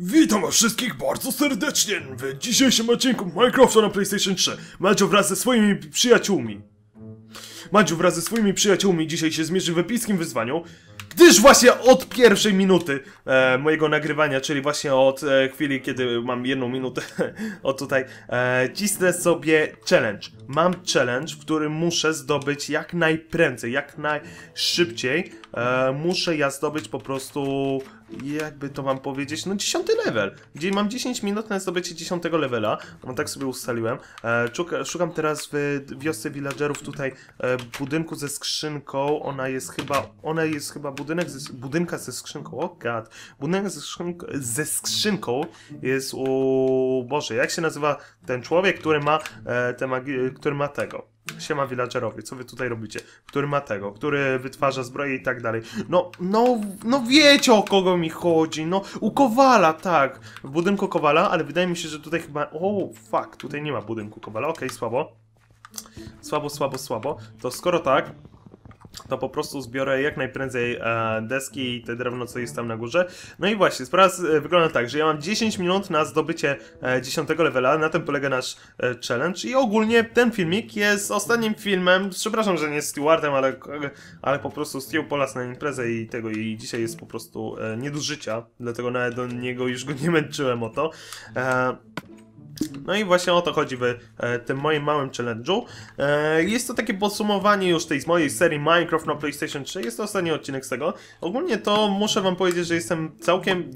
Witam was wszystkich bardzo serdecznie w dzisiejszym odcinku Minecrafta na PlayStation 3. Madziu wraz ze swoimi przyjaciółmi. Madziu wraz ze swoimi przyjaciółmi dzisiaj się zmierzy w epickim wyzwaniu, gdyż właśnie od pierwszej minuty e, mojego nagrywania, czyli właśnie od e, chwili, kiedy mam jedną minutę od tutaj, e, cisnę sobie challenge. Mam challenge, w którym muszę zdobyć jak najprędzej, jak najszybciej. E, muszę ja zdobyć po prostu jakby to mam powiedzieć, no 10 level, gdzie mam 10 minut na zdobycie 10 levela, no tak sobie ustaliłem. E, szuka, szukam teraz w wiosce villagerów tutaj e, budynku ze skrzynką, ona jest chyba, ona jest chyba budynek ze, budynka ze skrzynką, o god, budynek ze skrzynką, ze skrzynką jest u, Boże, jak się nazywa ten człowiek, który ma, e, te magi, który ma tego? Siema villagerowie, co wy tutaj robicie? Który ma tego, który wytwarza zbroję i tak dalej. No, no, no wiecie o kogo mi chodzi, no u Kowala, tak. W budynku Kowala, ale wydaje mi się, że tutaj chyba... O, fuck, tutaj nie ma budynku Kowala, okej, słabo. Słabo, słabo, słabo. To skoro tak, to po prostu zbiorę jak najprędzej e, deski i te drewno, co jest tam na górze. No i właśnie, sprawa e, wygląda tak, że ja mam 10 minut na zdobycie e, 10 levela, na tym polega nasz e, challenge. I ogólnie ten filmik jest ostatnim filmem, przepraszam, że nie z Stewardem, ale, ale po prostu Stew polas na imprezę i tego. I dzisiaj jest po prostu e, nie do życia, dlatego nawet do niego już go nie męczyłem o to. No i właśnie o to chodzi w e, tym moim małym challenge'u. E, jest to takie podsumowanie już tej mojej serii Minecraft na PlayStation 3. Jest to ostatni odcinek z tego. Ogólnie to muszę wam powiedzieć, że jestem całkiem,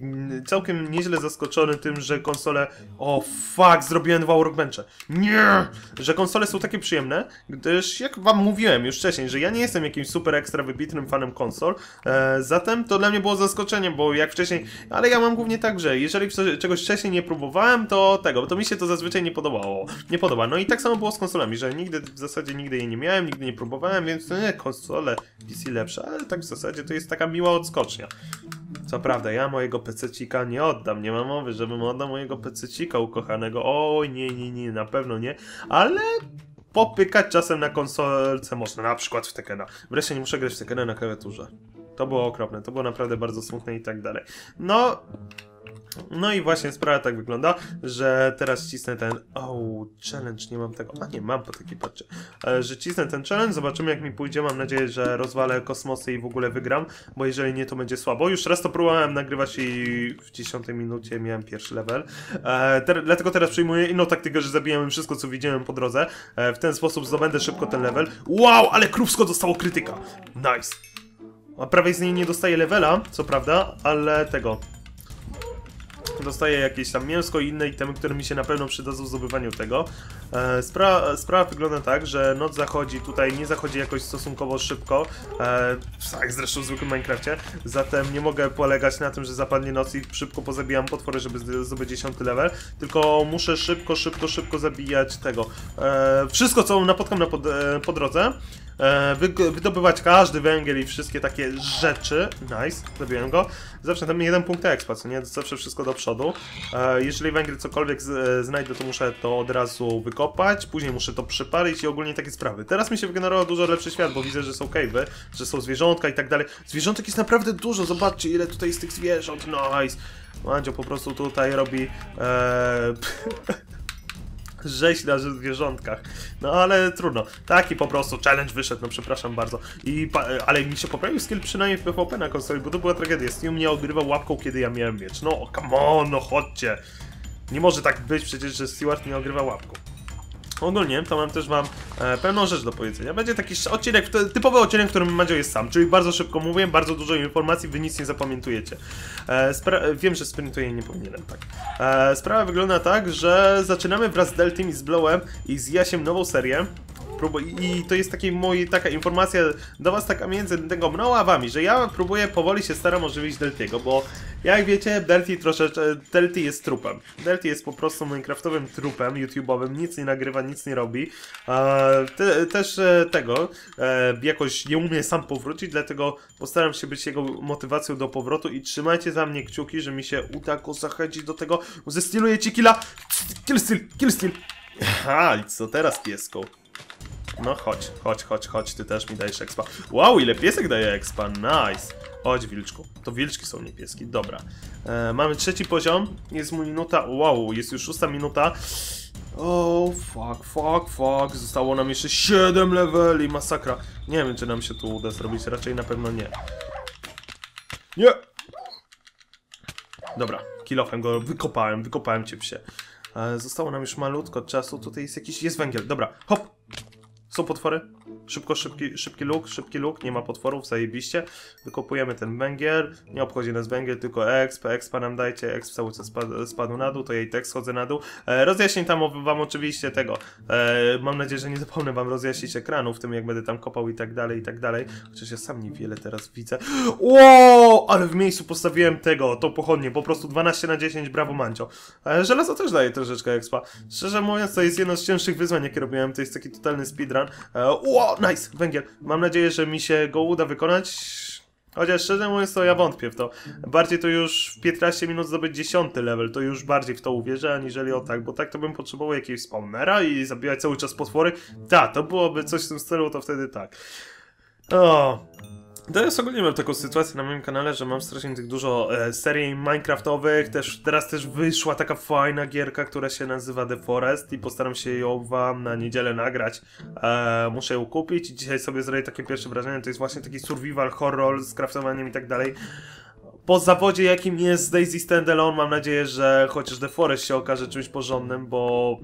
całkiem nieźle zaskoczony tym, że konsole... O fuck, zrobiłem dwa workbenche. Nie! Że konsole są takie przyjemne, gdyż jak wam mówiłem już wcześniej, że ja nie jestem jakimś super ekstra wybitnym fanem konsol. E, zatem to dla mnie było zaskoczenie, bo jak wcześniej... Ale ja mam głównie tak, że jeżeli czegoś wcześniej nie próbowałem, to tego, to mi się to zazwyczaj nie podobało. Nie podoba. No i tak samo było z konsolami, że nigdy, w zasadzie nigdy jej nie miałem, nigdy nie próbowałem, więc to nie, konsole PC lepsze, ale tak w zasadzie to jest taka miła odskocznia. Co prawda, ja mojego pececika nie oddam, nie ma mowy, żebym oddał mojego pececika ukochanego. Oj, nie, nie, nie, na pewno nie, ale popykać czasem na konsolce można, na przykład w Tekena. Wreszcie nie muszę grać w Tekena na klawiaturze. To było okropne, to było naprawdę bardzo smutne i tak dalej. No, no i właśnie sprawa tak wygląda, że teraz cisnę ten... O, challenge, nie mam tego. A nie, mam po takiej patrzę. E, że cisnę ten challenge, zobaczymy jak mi pójdzie. Mam nadzieję, że rozwalę kosmosy i w ogóle wygram, bo jeżeli nie, to będzie słabo. Już raz to próbowałem nagrywać i w 10 minucie miałem pierwszy level. E, ter dlatego teraz przyjmuję inną taktykę, że zabijamy wszystko, co widziałem po drodze. E, w ten sposób zdobędę szybko ten level. Wow, ale krówsko dostało krytyka. Nice. A prawie z niej nie dostaję levela, co prawda, ale tego dostaję jakieś tam mięsko i inne itemy, które mi się na pewno przydadzą w zdobywaniu tego. E, sprawa, sprawa wygląda tak, że noc zachodzi, tutaj nie zachodzi jakoś stosunkowo szybko, e, tak zresztą w zwykłym Minecrafcie, zatem nie mogę polegać na tym, że zapadnie noc i szybko pozabijam potwory, żeby zdobyć 10 level, tylko muszę szybko, szybko, szybko zabijać tego. E, wszystko, co napotkam na pod, e, po drodze, e, wydobywać każdy węgiel i wszystkie takie rzeczy. Nice, zabiłem go. Zawsze tam jeden punkt expa, co nie? Zawsze wszystko do przodu. E, jeżeli węgiel cokolwiek e, znajdę, to muszę to od razu wykopać, później muszę to przypalić i ogólnie takie sprawy. Teraz mi się wygenerował dużo lepszy świat, bo widzę, że są cave'y, że są zwierzątka i tak dalej. Zwierzątek jest naprawdę dużo, zobaczcie ile tutaj jest tych zwierząt, nice. Mandzio po prostu tutaj robi... E, rzeź na zwierzątkach. No ale trudno. Taki po prostu challenge wyszedł, no przepraszam bardzo. I ale mi się poprawił skill przynajmniej w PvP na konsoli, bo to była tragedia. Steam mnie ogrywał łapką, kiedy ja miałem miecz. No, come on, no chodźcie. Nie może tak być przecież, że Stewart nie ogrywa łapką. Ogólnie to mam też wam e, pewną rzecz do powiedzenia. Będzie taki odcinek, typowy odcinek, w którym Madzio jest sam, czyli bardzo szybko mówię, bardzo dużo informacji, wy nic nie zapamiętujecie. E, wiem, że sprintuję nie powinienem, tak. E, sprawa wygląda tak, że zaczynamy wraz z Deltim i z Blowem i z Jasiem nową serię i to jest taki mój, taka informacja do was taka między tego mną a wami, że ja próbuję powoli się staram ożywić Deltiego, bo jak wiecie, Delty troszeczkę, Delty jest trupem. Delty jest po prostu minecraftowym trupem YouTube'owym, nic nie nagrywa, nic nie robi. Te, też e, tego e, jakoś nie umie sam powrócić, dlatego postaram się być jego motywacją do powrotu i trzymajcie za mnie kciuki, że mi się uda go zachęcić do tego, zestyluję ci killa, kill steal, kill steal. Ha, i co teraz pieską? No chodź, chodź, chodź, chodź, ty też mi dajesz expa. Wow, ile piesek daje expa, nice. Chodź, wilczku. To wilczki są niebieskie. Dobra. E, mamy trzeci poziom. Jest mu minuta. Wow, jest już szósta minuta. O, oh, fuck, fuck, fuck. Zostało nam jeszcze 7 leveli. Masakra. Nie wiem, czy nam się tu uda zrobić. Raczej na pewno nie. Nie! Dobra, kilofem go wykopałem, wykopałem cię psie. E, zostało nam już malutko czasu, tutaj jest jakiś, jest węgiel, dobra, hop! Są potwory? Szybko, szybki, szybki luk, szybki luk, nie ma potworów, zajebiście. Wykopujemy ten węgiel, nie obchodzi nas węgiel, tylko exp, expa nam dajcie, exp cały czas spadł, na dół, to i tak schodzę na dół. E, rozjaśnię tam wam oczywiście tego, e, mam nadzieję, że nie zapomnę wam rozjaśnić ekranu w tym, jak będę tam kopał i tak dalej, i tak dalej. Chociaż ja sam niewiele teraz widzę. Wow, ale w miejscu postawiłem tego, to pochodnie, po prostu 12 na 10, brawo Mancio. E, żelazo też daje troszeczkę expa. Szczerze mówiąc, to jest jedno z cięższych wyzwań, jakie robiłem, to jest taki totalny speedrun. E, wow, nice, węgiel. Mam nadzieję, że mi się go uda wykonać. Chociaż szczerze mówiąc, to ja wątpię w to. Bardziej to już w 15 minut zdobyć 10 level, to już bardziej w to uwierzę, aniżeli o tak, bo tak to bym potrzebował jakiegoś spawnera i zabijać cały czas potwory. Tak, to byłoby coś w tym stylu, to wtedy tak. O, Teraz ogólnie mam taką sytuację na moim kanale, że mam strasznie tych dużo e, serii Minecraftowych, też, teraz też wyszła taka fajna gierka, która się nazywa The Forest i postaram się ją wam na niedzielę nagrać. E, muszę ją kupić i dzisiaj sobie zrobię takie pierwsze wrażenie, to jest właśnie taki survival horror z craftowaniem i tak dalej. Po zawodzie jakim jest Daisy Standalone mam nadzieję, że chociaż The Forest się okaże czymś porządnym, bo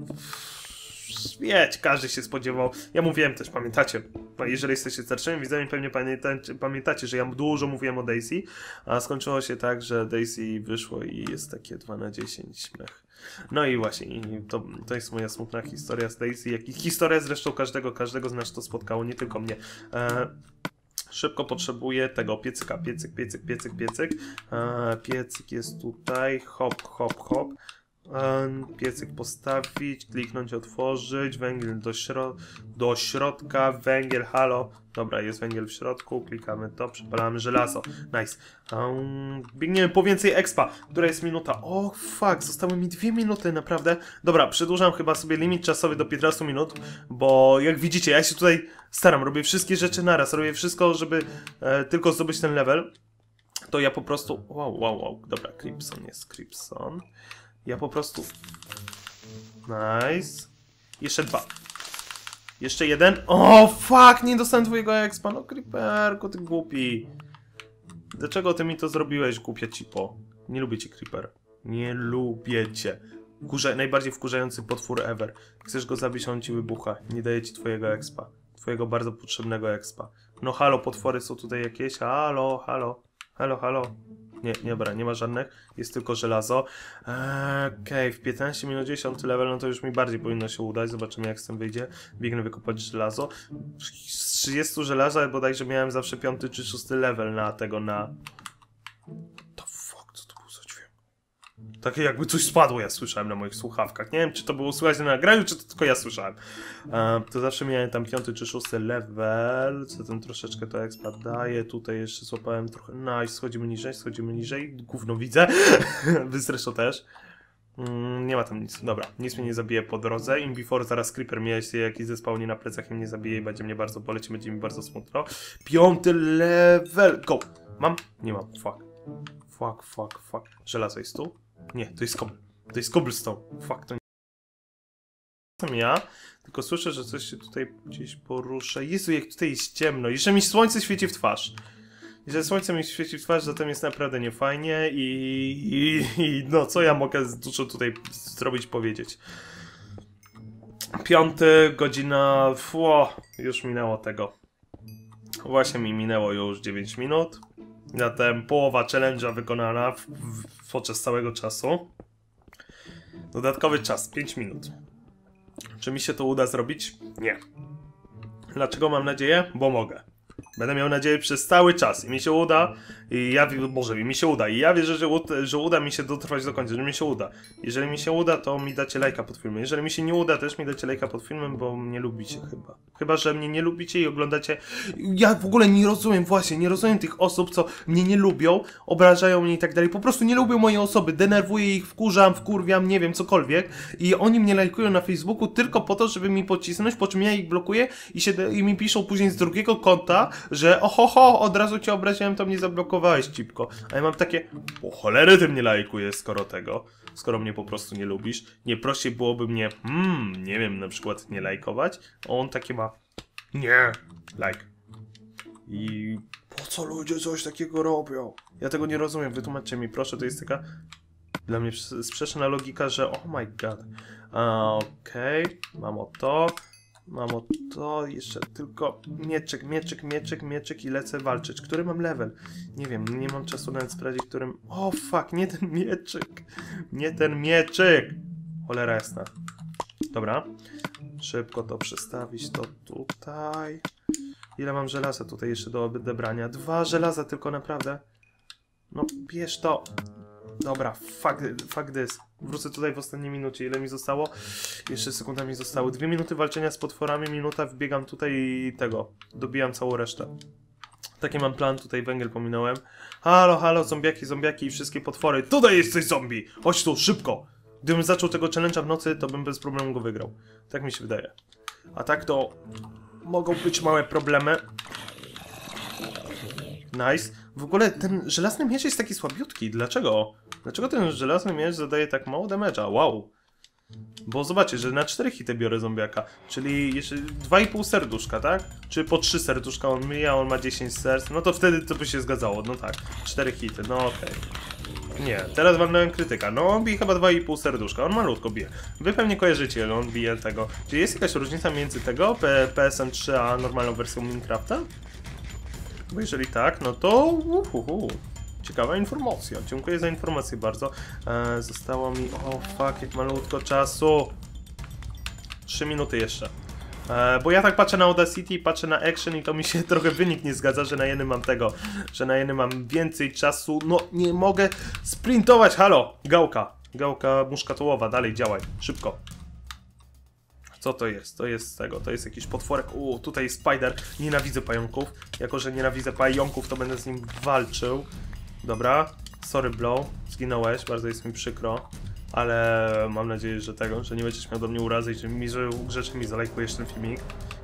wiecie, każdy się spodziewał. Ja mówiłem też, pamiętacie, jeżeli jesteście starszymi widzami, pewnie pamiętacie, pamiętacie, że ja dużo mówiłem o Daisy, a skończyło się tak, że Daisy wyszło i jest takie 2 na 10 śmiech. No i właśnie, to, to jest moja smutna historia z Daisy, jak i historia zresztą każdego, każdego z nas to spotkało, nie tylko mnie. E, szybko potrzebuję tego piecyka, piecyk, piecyk, piecyk, piecyk. E, piecyk jest tutaj, hop, hop, hop piecyk postawić, kliknąć otworzyć, węgiel do, śro do środka, węgiel, halo, dobra, jest węgiel w środku, klikamy to, przypalamy żelazo, nice. Um, biegniemy po więcej expa, która jest minuta, o oh, fuck, zostały mi dwie minuty, naprawdę. Dobra, przedłużam chyba sobie limit czasowy do 15 minut, bo jak widzicie, ja się tutaj staram, robię wszystkie rzeczy naraz, robię wszystko, żeby e, tylko zdobyć ten level. To ja po prostu, wow, wow, wow, dobra, Crimson jest Crimson. Ja po prostu... Nice. Jeszcze dwa. Jeszcze jeden. O, fuck, nie dostałem twojego expa. No, Creeperku, ty głupi. Dlaczego ty mi to zrobiłeś, głupia cipo? Nie lubię cię, Creeper. Nie lubię cię. Kurze, najbardziej wkurzający potwór ever. Chcesz go zabić, on ci wybucha. Nie daje ci twojego expa. Twojego bardzo potrzebnego expa. No halo, potwory są tutaj jakieś? Halo, halo. Halo, halo. Nie, nie, dobra, nie ma żadnych, jest tylko żelazo. Eee, Okej, okay, w 15 minut 10 level, no to już mi bardziej powinno się udać, zobaczymy jak z tym wyjdzie. Biegnę wykopać żelazo. Z 30 żelaza bodajże miałem zawsze 5 czy 6 level na tego, na Takie jakby coś spadło, ja słyszałem na moich słuchawkach. Nie wiem, czy to było słychać na nagraniu, czy to tylko ja słyszałem. Um, to zawsze miałem tam piąty czy szósty level, co ten troszeczkę to expa daje. Tutaj jeszcze złapałem trochę... Nice, schodzimy niżej, schodzimy niżej. Gówno widzę. Wy zresztą też. Mm, nie ma tam nic. Dobra, nic mnie nie zabije po drodze. In before zaraz creeper mnie się jakiś zespał nie na plecach i mnie zabije i będzie mnie bardzo boleć i będzie mi bardzo smutno. Piąty level! Go! Mam? Nie mam. Fuck. Fuck, fuck, fuck. Żelazo jest tu? Nie, to jest kobl. To jest cobblestone. Fuck, to nie jestem ja, tylko słyszę, że coś się tutaj gdzieś porusza. Jezu, jak tutaj jest ciemno. Jeszcze mi słońce świeci w twarz. Jeżeli słońce mi świeci w twarz, zatem jest naprawdę niefajnie i, i, i no, co ja mogę dużo tutaj zrobić, powiedzieć. Piąty, godzina, fło, już minęło tego. Właśnie mi minęło już 9 minut. Zatem połowa challenge'a wykonana w, w, podczas całego czasu. Dodatkowy czas 5 minut. Czy mi się to uda zrobić? Nie. Dlaczego mam nadzieję? Bo mogę. Będę miał nadzieję przez cały czas i mi się uda, i ja, może mi się uda, i ja wierzę, że, że uda mi się dotrwać do końca, że mi się uda. Jeżeli mi się uda, to mi dacie lajka pod filmem. Jeżeli mi się nie uda, też mi dacie lajka pod filmem, bo mnie lubicie chyba. Chyba, że mnie nie lubicie i oglądacie... Ja w ogóle nie rozumiem, właśnie, nie rozumiem tych osób, co mnie nie lubią, obrażają mnie i tak dalej. Po prostu nie lubią mojej osoby, denerwuję ich, wkurzam, wkurwiam, nie wiem, cokolwiek. I oni mnie lajkują na Facebooku tylko po to, żeby mi pocisnąć, po czym ja ich blokuję i, się, i mi piszą później z drugiego konta, że ohoho, od razu cię obraziłem, to mnie zablokowałeś, cipko. A ja mam takie, o cholerę ty mnie lajkujesz, skoro tego, skoro mnie po prostu nie lubisz. Nie prościej byłoby mnie, hmm, nie wiem, na przykład nie lajkować. A on takie ma, nie, like. I po co ludzie coś takiego robią? Ja tego nie rozumiem, wytłumaczcie mi, proszę, to jest taka dla mnie sprzeczna logika, że oh my god. Okej, mam o to, mam o to, jeszcze tylko mieczyk, mieczyk, mieczyk, mieczyk i lecę walczyć. Który mam level? Nie wiem, nie mam czasu nawet sprawdzić, którym... O fuck, nie ten mieczyk, nie ten mieczyk! Cholera jasna. Dobra, szybko to przestawić, to tutaj. Ile mam żelaza tutaj jeszcze do odebrania? Dwa żelaza tylko, naprawdę. No, bierz to. Dobra, fuck, fuck this. Wrócę tutaj w ostatniej minucie. Ile mi zostało? Jeszcze sekunda mi zostało. Dwie minuty walczenia z potworami, minuta wbiegam tutaj i tego. Dobijam całą resztę. Taki mam plan, tutaj węgiel pominąłem. Halo, halo, zombiaki, zombiaki i wszystkie potwory. Tutaj jest zombie! Chodź tu, szybko! Gdybym zaczął tego challenge'a w nocy, to bym bez problemu go wygrał. Tak mi się wydaje. A tak to mogą być małe problemy. Nice. W ogóle ten żelazny miecz jest taki słabiutki. Dlaczego? Dlaczego ten żelazny miecz zadaje tak mało damage'a? Wow. Bo zobaczcie, że na 4 hity biorę zombiaka, czyli jeszcze 2,5 serduszka, tak? Czy po 3 serduszka on myje, a on ma 10 serc, no to wtedy to by się zgadzało, no tak. 4 hity, no okej. Nie, teraz walnąłem krytyka. No on bije chyba 2,5 serduszka, on malutko bije. Wy pewnie kojarzycie, ale on bije tego. Czy jest jakaś różnica między tego, P PSN 3 a normalną wersją Minecrafta? Bo jeżeli tak, no to uhuhu. Ciekawa informacja. Dziękuję za informację bardzo. E, zostało mi... O, fuck, jak malutko czasu. 3 minuty jeszcze. E, bo ja tak patrzę na Audacity, patrzę na Action i to mi się trochę wynik nie zgadza, że na jednym mam tego, że na jednym mam więcej czasu. No, nie mogę sprintować. Halo, gałka. Gałka muszkatołowa, dalej działaj, szybko. Co to jest? To jest tego, to jest jakiś potworek. U, tutaj spider. Nienawidzę pająków. Jako, że nienawidzę pająków, to będę z nim walczył. Dobra. Sorry, Blow. Zginąłeś, bardzo jest mi przykro. Ale mam nadzieję, że tego, że nie będziesz miał do mnie urazy i że, mi, że grzecznie mi zalajkujesz ten filmik.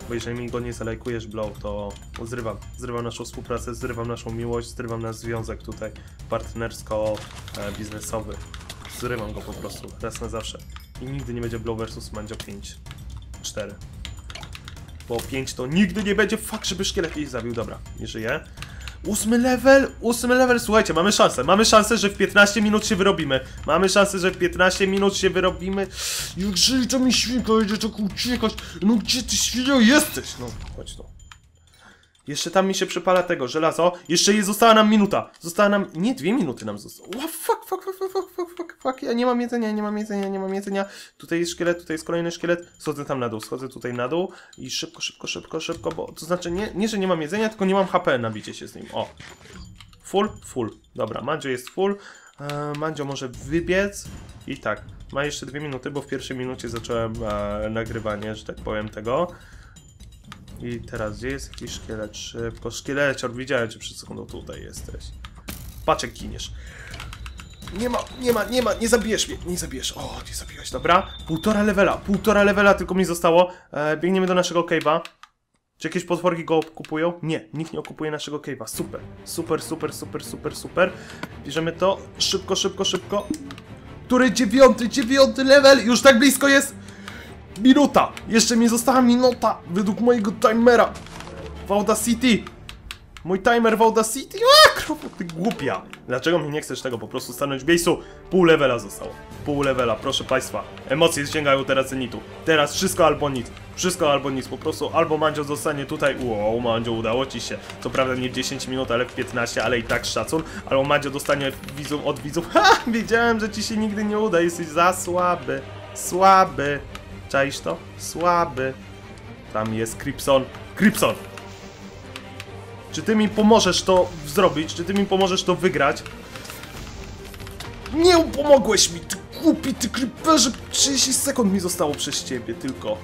Bo jeżeli mi go nie zalajkujesz, Blow, to zrywam. Zrywam naszą współpracę, zrywam naszą miłość, zrywam nasz związek tutaj partnersko-biznesowy. Zrywam go po prostu, raz na zawsze. I nigdy nie będzie Blow vs Mandzio 5. 4. Bo 5 to nigdy nie będzie fakt, żeby szkielet jej zabił. Dobra, nie żyje. Ósmy level, ósmy level, słuchajcie, mamy szansę, mamy szansę, że w 15 minut się wyrobimy. Mamy szansę, że w 15 minut się wyrobimy. Żyje to mi świnka, idzie tak uciekać. No gdzie ty świnio jesteś? No, chodź tu. Jeszcze tam mi się przypala tego żelazo. Jeszcze jest, została nam minuta. Została nam... Nie, dwie minuty nam zostało. Wow, fuck, fuck, fuck, fuck, fuck, fuck, fuck. Ja nie mam jedzenia, nie mam jedzenia, nie mam jedzenia. Tutaj jest szkielet, tutaj jest kolejny szkielet. Schodzę tam na dół, schodzę tutaj na dół. I szybko, szybko, szybko, szybko, bo... To znaczy nie, nie że nie mam jedzenia, tylko nie mam HP na bicie się z nim. O. Full? Full. Dobra, Mandzio jest full. Eee, Mandzio może wybiec. I tak. Ma jeszcze dwie minuty, bo w pierwszej minucie zacząłem e, nagrywanie, że tak powiem, tego. I teraz gdzie jest jakiś szkielet? Szybko, szkielecior, widziałem cię przed sekundą, tutaj jesteś. Paczek kiniesz. Nie ma, nie ma, nie ma, nie zabijesz mnie, nie zabijesz. O, nie zabiłeś, dobra. Półtora levela, półtora levela tylko mi zostało. E, biegniemy do naszego cave'a. Czy jakieś potworki go kupują? Nie, nikt nie okupuje naszego cave'a. Super, super, super, super, super, super. Bierzemy to, szybko, szybko, szybko. Który dziewiąty, dziewiąty level, już tak blisko jest. Minuta! Jeszcze mi została minuta według mojego timera w Audacity. Mój timer w Audacity? A, krowo, ty głupia! Dlaczego mi nie chcesz tego po prostu stanąć w miejscu? Pół levela zostało. Pół levela, proszę państwa. Emocje sięgają teraz zenitu. Teraz wszystko albo nic. Wszystko albo nic. Po prostu albo Mandzio zostanie tutaj. Wow, Mandzio, udało ci się. Co prawda nie w 10 minut, ale w 15, ale i tak szacun. Albo Mandzio dostanie widzów, od widzów. Ha! Wiedziałem, że ci się nigdy nie uda. Jesteś za słaby. Słaby. Czaisz to? Słaby. Tam jest Krypson. Krypson! Czy ty mi pomożesz to zrobić? Czy ty mi pomożesz to wygrać? Nie pomogłeś mi, ty głupi, ty creeperze! 30 sekund mi zostało przez ciebie tylko.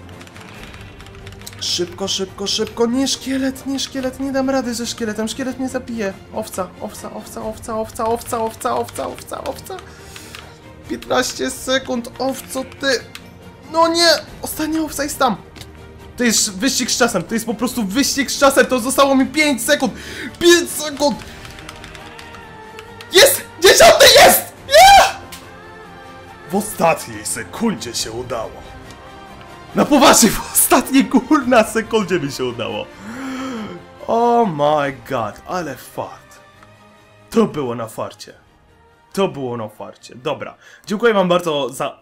Szybko, szybko, szybko, nie szkielet, nie szkielet, nie dam rady ze szkieletem, szkielet mnie zabije. Owca, owca, owca, owca, owca, owca, owca, owca, owca, owca. 15 sekund, owco ty. No nie! Ostatnia jest tam! To jest wyścig z czasem, to jest po prostu wyścig z czasem, to zostało mi 5 sekund! 5 sekund! Jest! Dziesiąty jest! Nie! W ostatniej sekundzie się udało. Na poważnie, w ostatniej kurna sekundzie mi się udało. Oh my god, ale fart. To było na farcie. To było na farcie. Dobra. Dziękuję wam bardzo za oglądanie.